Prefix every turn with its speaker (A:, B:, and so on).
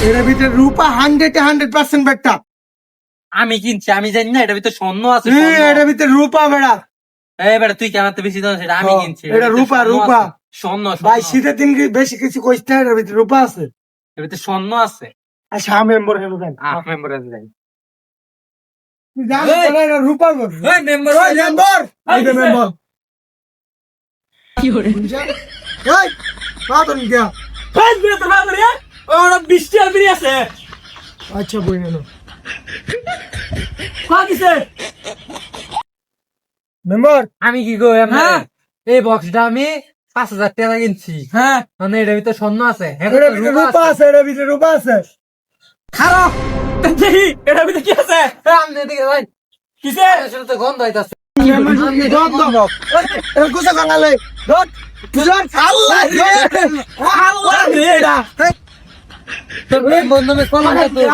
A: এর ভিতরে রূপা hundred hundred percent বেটা
B: আমি কিনছি আমি জানি না এটা ভিতরে স্বর্ণ আছে
A: এ,
B: স্বর্ণ।
A: এর ভিতরে রূপা বেড়া।
B: এই তুই কেন বেশি দাম সেটা আমি
A: হ্যাঁ,
B: কিনছি
A: এটা রূপা, রূপা।
B: স্বর্ণ
A: ভাই শীতের দিন বেশি কিছু কইস না এর ভিতরে রূপা আছে।
B: এর ভিতরে স্বর্ণ আছে।
A: আচ্ছা আমি মেম্বার হলো দেন
B: আহ মেম্বার আছে যাই।
A: তুই জানিস
B: এই!
A: না এটা রূপা
B: মেম্বার
A: মেম্বার! মেম্বার।
C: কি hore
A: এই পাতন গিয়া
B: এই বিয়ে তো না করি ওরা বৃষ্টি আর বিয়ে আছে।
A: আচ্ছা বই নেন। মেম্বার
B: আমি কি কই
A: হ্যাঁ।
B: এই বক্সটা আমি পাঁচ হাজার টাকা কিনছি।
A: হ্যাঁ।
B: মানে এটার ভিতরে স্বর্ণ আছে। হ্যাঁ,
A: রূপা আছে। এর ভিতরে রূপা আছে।
B: খারাপ দেখি এটার ভিতরে কি আছে? আমি এদিকে ভাই কিসে? সেটা তো গন্ধ হইতাছে
A: কুসা কাঙালে রে। এটা।
B: তোর বন্ধু মে কোন আছে